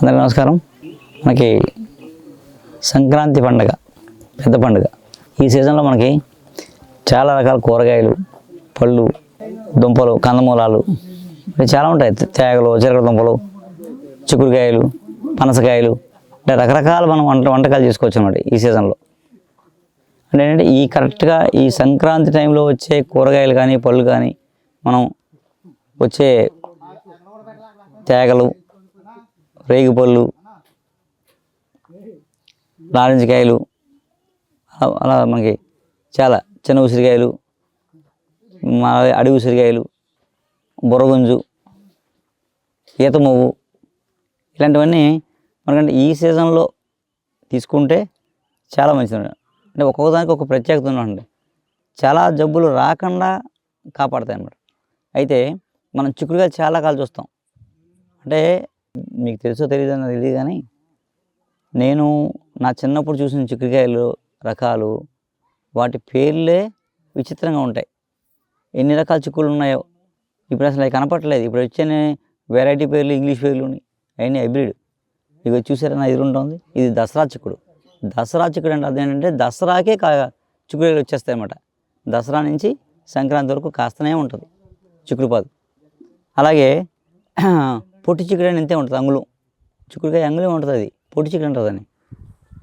అందరికీ నమస్కారం. మనకి సంక్రాంతి పండగ పెద్ద పండుగ. ఈ సీజన్లో మనకి చాలా రకాల కూరగాయలు పళ్ళు దుంపలు కందమూలాలు ఇవి చాలా ఉంటాయి. తేగలు చిరకడ దుంపలు చిక్కుడుకాయలు పనసకాయలు అంటే రకరకాల మనం వంట వంటకాలు చేసుకోవచ్చు అన్నమాట ఈ సీజన్లో. అంటే ఏంటంటే ఈ కరెక్ట్గా ఈ సంక్రాంతి టైంలో వచ్చే కూరగాయలు కానీ పళ్ళు కానీ మనం వచ్చే తేగలు రేగిపళ్ళు నారింజకాయలు అలా మనకి చాలా చిన్న ఉసిరికాయలు మా అడవి ఉసిరికాయలు బుర్రగుంజు ఈత మువ్వు ఇలాంటివన్నీ మనకంటే ఈ సీజన్లో తీసుకుంటే చాలా మంచిది. అంటే ఒక్కొక్క దానికి ఒక ప్రత్యేకత ఉందండి. చాలా జబ్బులు రాకుండా కాపాడతాయి అన్నమాట. అయితే మనం చిక్కుడుగా చాలా కాలు చూస్తాం. అంటే మీకు తెలుసో తెలియదు అన్నది తెలియదు కానీ నేను నా చిన్నప్పుడు చూసిన చిక్కుడుకాయలు రకాలు వాటి పేర్లే విచిత్రంగా ఉంటాయి. ఎన్ని రకాల చిక్కులు ఉన్నాయో ఇప్పుడు అసలు అవి కనపట్లేదు ఇప్పుడు వచ్చే వెరైటీ పేర్లు ఇంగ్లీష్ పేర్లు ఉన్నాయి. అవన్నీ హైబ్రిడ్ ఇక చూసారా నా ఎదురుంటుంది ఇది దసరా చిక్కుడు. దసరా చిక్కుడు అంటే అదేంటంటే దసరాకే కా చిక్కుడుకాయలు వచ్చేస్తాయి అన్నమాట. దసరా నుంచి సంక్రాంతి వరకు కాస్తనే ఉంటుంది చిక్కుడుపాదు అలాగే పొట్టి చిక్కుడు అని ఇంతే ఉంటుంది? అంగుళం. చిక్కుడుకాయ అంగుళం ఉంటుంది అది. పొట్టి చిక్కుడు ఉంటుంది అని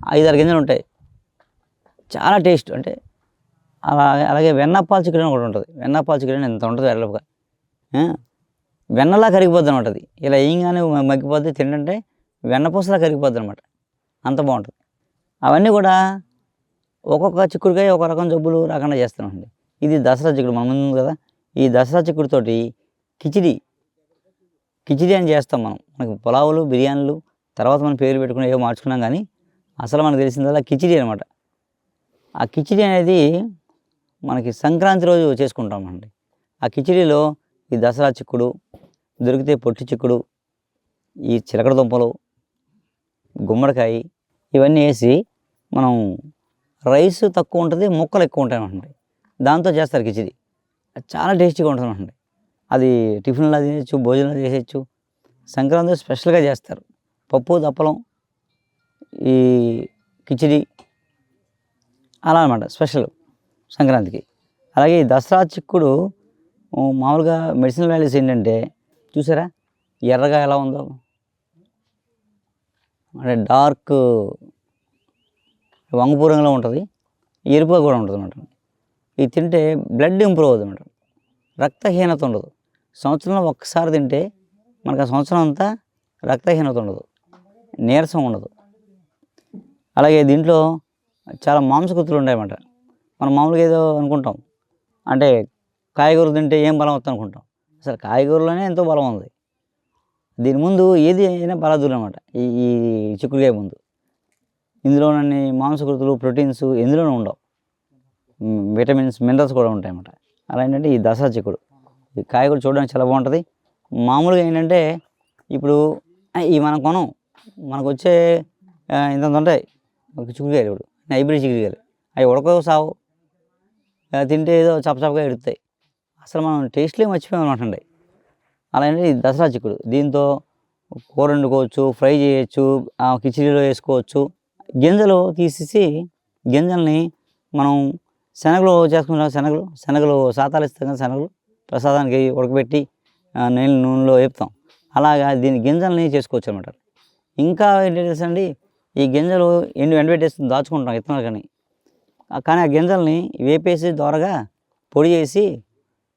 ఐదారు గింజలు ఉంటాయి. చాలా టేస్ట్. అంటే అలాగే అలాగే వెన్నప్పాల చిక్కుడు అని ఒకటి ఉంటుంది. వెన్నప్పాల చిక్కుడు అని ఎంత ఉంటుంది ఎడలపుగా వెన్నలా కరిగిపోద్ది అనమాట అది. ఇలా వేయంగానే మ- మగ్గిపోద్ది తింటుంటే వెన్నపూసలా కరిగిపోద్ది అనమాట అంత బాగుంటుంది. అవన్నీ కూడా ఒక్కొక్క చిక్కుడుకాయ ఒక రకం జబ్బులు రాకుండా చేస్తామండి. ఇది దసరా చిక్కుడు మన ముందు కదా. ఈ దసరా చిక్కుడుతోటి కిచిడి కిచిడి అని చేస్తాం మనం. మనకి పులావులు బిర్యానీలు తర్వాత మనం పేరు పెట్టుకుని ఏవో మార్చుకున్నాం కానీ అసలు మనకు తెలిసిందల్లా కిచిడి అనమాట ఆ కిచిడి అనేది మనకి సంక్రాంతి రోజు చేసుకుంటామండి ఆ కిచిడిలో ఈ దసరా చిక్కుడు దొరికితే పొట్టి చిక్కుడు ఈ చిలకడ దుంపలు గుమ్మడికాయ ఇవన్నీ వేసి మనం రైస్ తక్కువ ఉంటుంది ముక్కలు ఎక్కువ ఉంటాయి అన్నమాట దాంతో చేస్తారు కిచిడి. చాలా టేస్టీగా ఉంటుంది అనమాట అది టిఫిన్లా తినచ్చు భోజనంలో చేసేయచ్చు. సంక్రాంతి స్పెషల్గా చేస్తారు. పప్పు దప్పలం ఈ కిచిడి అలా అనమాట స్పెషల్ సంక్రాంతికి. అలాగే ఈ దసరా చిక్కుడు మామూలుగా మెడిసిన్ వాల్యూస్ ఏంటంటే చూసారా? ఎర్రగా ఎలా ఉందో? అంటే డార్క్ వంగపూరంగా ఉంటుంది. ఎరుపుగా కూడా ఉంటుంది అన్నమాట ఇది తింటే బ్లడ్ ఇంప్రూవ్ అవుతుంది అన్నమాట. రక్తహీనత ఉండదు. సంవత్సరంలో ఒక్కసారి తింటే మనకు ఆ సంవత్సరం అంతా రక్తహీనత ఉండదు. నీరసం ఉండదు. అలాగే దీంట్లో చాలా మాంసకృతులు ఉన్నాయన్నమాట. మనం మామూలుగా ఏదో అనుకుంటాం. అంటే కాయగూరలు తింటే ఏం బలం వస్తుంది అనుకుంటాం. అసలు కాయగూరలోనే ఎంతో బలం ఉంది. దీని ముందు ఏది అయినా బలాదులు అనమాట ఈ ఈ చిక్కుడుకాయ ముందు. ఇందులోనన్ని మాంసకృతులు ప్రోటీన్స్ ఎందులోనూ ఉండవు. విటమిన్స్ మినరల్స్ కూడా ఉంటాయి అన్నమాట అలా ఏంటంటే ఈ దసరా చిక్కుడు. ఈ కాయ కూడా చూడడానికి చాలా బాగుంటుంది. మామూలుగా ఏంటంటే ఇప్పుడు ఈ మనం కొనం. మనకు వచ్చే ఇంత ఉంటాయి. ఒక చిక్కుడుకాయలు ఇప్పుడు. హైబ్రిడ్ చిక్కుడుకాయలు. అవి ఉడకవు సావు. తింటే ఏదో చపచపగా ఎడుతాయి. అసలు మనం టేస్ట్లే మర్చిపోయాం అనమాట అలా ఏంటంటే ఈ దసరా చిక్కుడు. దీంతో కూర వండుకోవచ్చు ఫ్రై చేయొచ్చు ఆ కిచిడీలో వేసుకోవచ్చు. గింజలు తీసేసి గింజల్ని మనం శనగలు చేసుకుంటాం శనగలు? శనగలు సాతాలు ఇస్తాం కదా శనగలు. ప్రసాదానికి ఉడకబెట్టి నీళ్ళు నూనెలో వేపుతాం. అలాగా దీని గింజల్ని చేసుకోవచ్చు అనమాట ఇంకా ఏంటి తెలుసండి? ఈ గింజలు ఎండు ఎండబెట్టేసి దాచుకుంటాం విత్తనాలు కానీ. కానీ ఆ గింజల్ని వేపేసి దోరగా పొడి చేసి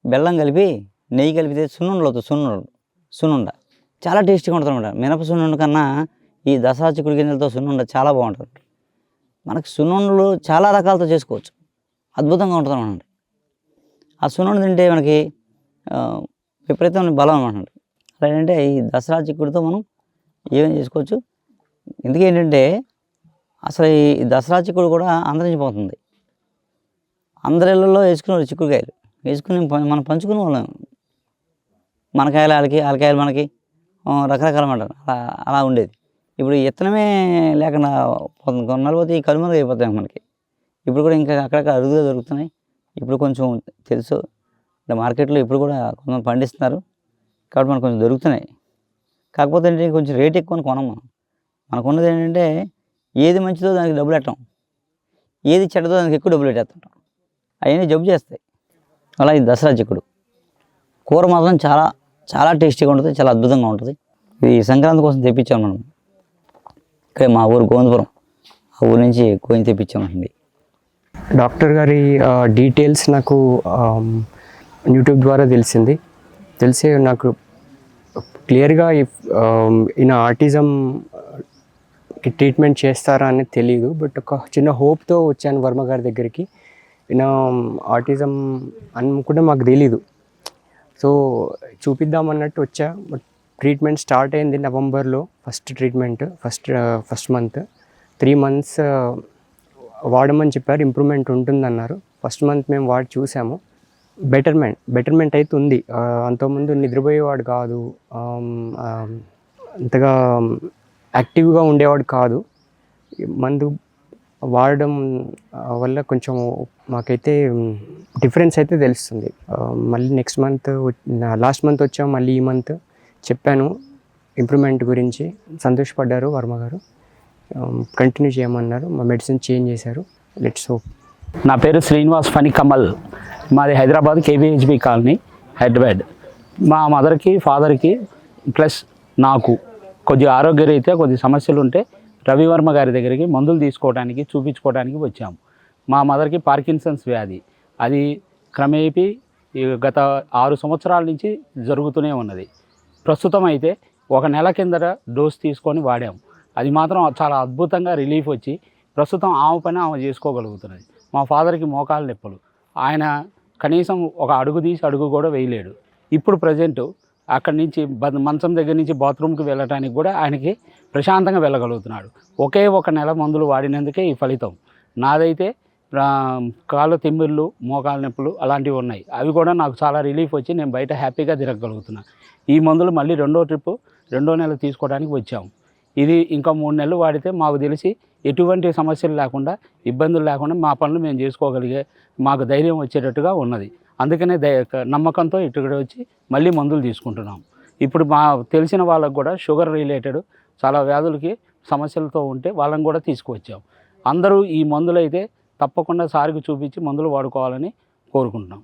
బెల్లం కలిపి నెయ్యి కలిపితే సున్నుండలు అవుతుంది సున్నుండలు సున్నుండ. చాలా టేస్టీగా ఉంటుంది అనమాట మినప సున్నుండ కన్నా ఈ దసరా చిక్కుడు గింజలతో సున్నుండ చాలా బాగుంటుంది. మనకి సున్నుండలు చాలా రకాలతో చేసుకోవచ్చు. అద్భుతంగా ఉంటుంది అనమాట ఆ సున్నుండ తింటే మనకి విపరీతమైన బలం అనమాట అలా ఏంటంటే ఈ దసరా చిక్కుడుతో మనం ఏమేం చేసుకోవచ్చు? ఎందుకేంటంటే అసలు ఈ దసరా చిక్కుడు కూడా అంతరించిపోతుంది. అందరి ఇళ్ళల్లో వేసుకునే చిక్కుడుకాయలు. వేసుకుని మనం పంచుకునే వాళ్ళం. మనకాయలు వాళ్ళకి వాళ్ళకాయలు మనకి రకరకాల మాట. అలా అలా ఉండేది. ఇప్పుడు ఇత్తనమే లేకుండా పోతుంది. కొన్నాళ్ళు పోతే ఈ కనుమరుగు అయిపోతాయి మనకి. ఇప్పుడు కూడా ఇంకా అక్కడక్కడ అరుదుగా దొరుకుతున్నాయి. ఇప్పుడు కొంచెం తెలుసు. మార్కెట్లో ఇప్పుడు కూడా కొంచెం పండిస్తున్నారు. కాబట్టి మనకు కొంచెం దొరుకుతున్నాయి. కాకపోతే ఏంటి కొంచెం రేట్ ఎక్కువ అని కొనం మనం. మనకున్నది ఏంటంటే ఏది మంచిదో దానికి డబ్బులు పెట్టాం ఏది చెడ్డదో దానికి ఎక్కువ డబ్బులు పెట్టేస్తుంటాం అవన్నీ జబ్బు చేస్తాయి. అలా ఇది దసరా చిక్కుడు. కూర మాత్రం చాలా చాలా టేస్టీగా ఉంటుంది. చాలా అద్భుతంగా ఉంటుంది. ఇది సంక్రాంతి కోసం తెప్పించాం మనం. ఇక్కడ మా ఊరు గోవిందపురం. ఆ ఊరు నుంచి కోయిన తెప్పించామండి డాక్టర్ గారి డీటెయిల్స్ నాకు యూట్యూబ్ ద్వారా తెలిసింది. తెలిసి నాకు క్లియర్గా ఇఫ్, ఈయన ఆర్టిజం ట్రీట్మెంట్ చేస్తారా అని తెలియదు బట్ ఒక చిన్న హోప్తో వచ్చాను వర్మ గారి దగ్గరికి. ఈయన ఆర్టిజం అని కూడా మాకు తెలీదు. సో చూపిద్దాం అన్నట్టు వచ్చా. బట్ ట్రీట్మెంట్ స్టార్ట్ అయింది నవంబర్లో first treatment first first month. Three months వాడమని చెప్పారు ఇంప్రూవ్మెంట్ ఉంటుందన్నారు. ఫస్ట్ మంత్ మేము వాడి చూసాము. బెటర్మెంట్ బెటర్మెంట్ అయితే ఉంది. అంతకుముందు నిద్రపోయేవాడు కాదు. అంతగా యాక్టివ్గా ఉండేవాడు కాదు. మందు వాడడం వల్ల కొంచెం మాకైతే డిఫరెన్స్ అయితే తెలుస్తుంది. మళ్ళీ నెక్స్ట్ మంత్ లాస్ట్ మంత్ వచ్చాం మళ్ళీ ఈ మంత్ చెప్పాను. ఇంప్రూవ్మెంట్ గురించి సంతోషపడ్డారు వర్మ గారు. Um, కంటిన్యూ చేయమన్నారు. మా మెడిసిన్ చేంజ్ చేశారు. లెట్స్ హోప్ నా పేరు శ్రీనివాస్ ఫణి కమల్. మాది హైదరాబాద్ కేవీహెచ్బి కాలనీ హైదరాబాద్. మా మదర్కి ఫాదర్కి ప్లస్ నాకు కొద్దిగా ఆరోగ్యరీత్యా కొద్ది సమస్యలు ఉంటే రవివర్మ గారి దగ్గరికి మందులు తీసుకోవడానికి చూపించుకోవడానికి వచ్చాము మా మదర్కి పార్కిన్సన్స్ వ్యాధి. అది క్రమేపీ ఈ గత ఆరు సంవత్సరాల నుంచి జరుగుతూనే ఉన్నది. ప్రస్తుతం అయితే ఒక నెల కిందట డోస్ తీసుకొని వాడాము అది మాత్రం చాలా అద్భుతంగా రిలీఫ్ వచ్చి ప్రస్తుతం ఆమె పని ఆమె చేసుకోగలుగుతున్నది. మా ఫాదర్కి మోకాలు నొప్పులు. ఆయన కనీసం ఒక అడుగు తీసి అడుగు కూడా వేయలేడు. ఇప్పుడు ప్రజెంట్ అక్కడి నుంచి మంచం దగ్గర నుంచి బాత్రూమ్కి వెళ్ళటానికి కూడా ఆయనకి ప్రశాంతంగా వెళ్ళగలుగుతున్నాడు. ఒకే ఒక నెల మందులు వాడినందుకే ఈ ఫలితం. నాదైతే కాళ్ళు కాళ్ళ తిమ్మిర్లు మోకాలు నొప్పులు అలాంటివి ఉన్నాయి. అవి కూడా నాకు చాలా రిలీఫ్ వచ్చి నేను బయట హ్యాపీగా తిరగగలుగుతున్నాను ఈ మందులు మళ్ళీ రెండో ట్రిప్ రెండో నెల తీసుకోవడానికి వచ్చాము. ఇది ఇంకా మూడు నెలలు వాడితే మాకు తెలిసి ఎటువంటి సమస్యలు లేకుండా ఇబ్బందులు లేకుండా మా పనులు మేము చేసుకోగలిగే మాకు ధైర్యం వచ్చేటట్టుగా ఉన్నది. అందుకనే ధై నమ్మకంతో ఇటుకడ వచ్చి మళ్ళీ మందులు తీసుకుంటున్నాం. ఇప్పుడు మా తెలిసిన వాళ్ళకు కూడా షుగర్ రిలేటెడ్ చాలా వ్యాధులకి సమస్యలతో ఉంటే వాళ్ళని కూడా తీసుకువచ్చాం. అందరూ ఈ మందులు అయితే తప్పకుండా సారికి చూపించి మందులు వాడుకోవాలని కోరుకుంటున్నాం.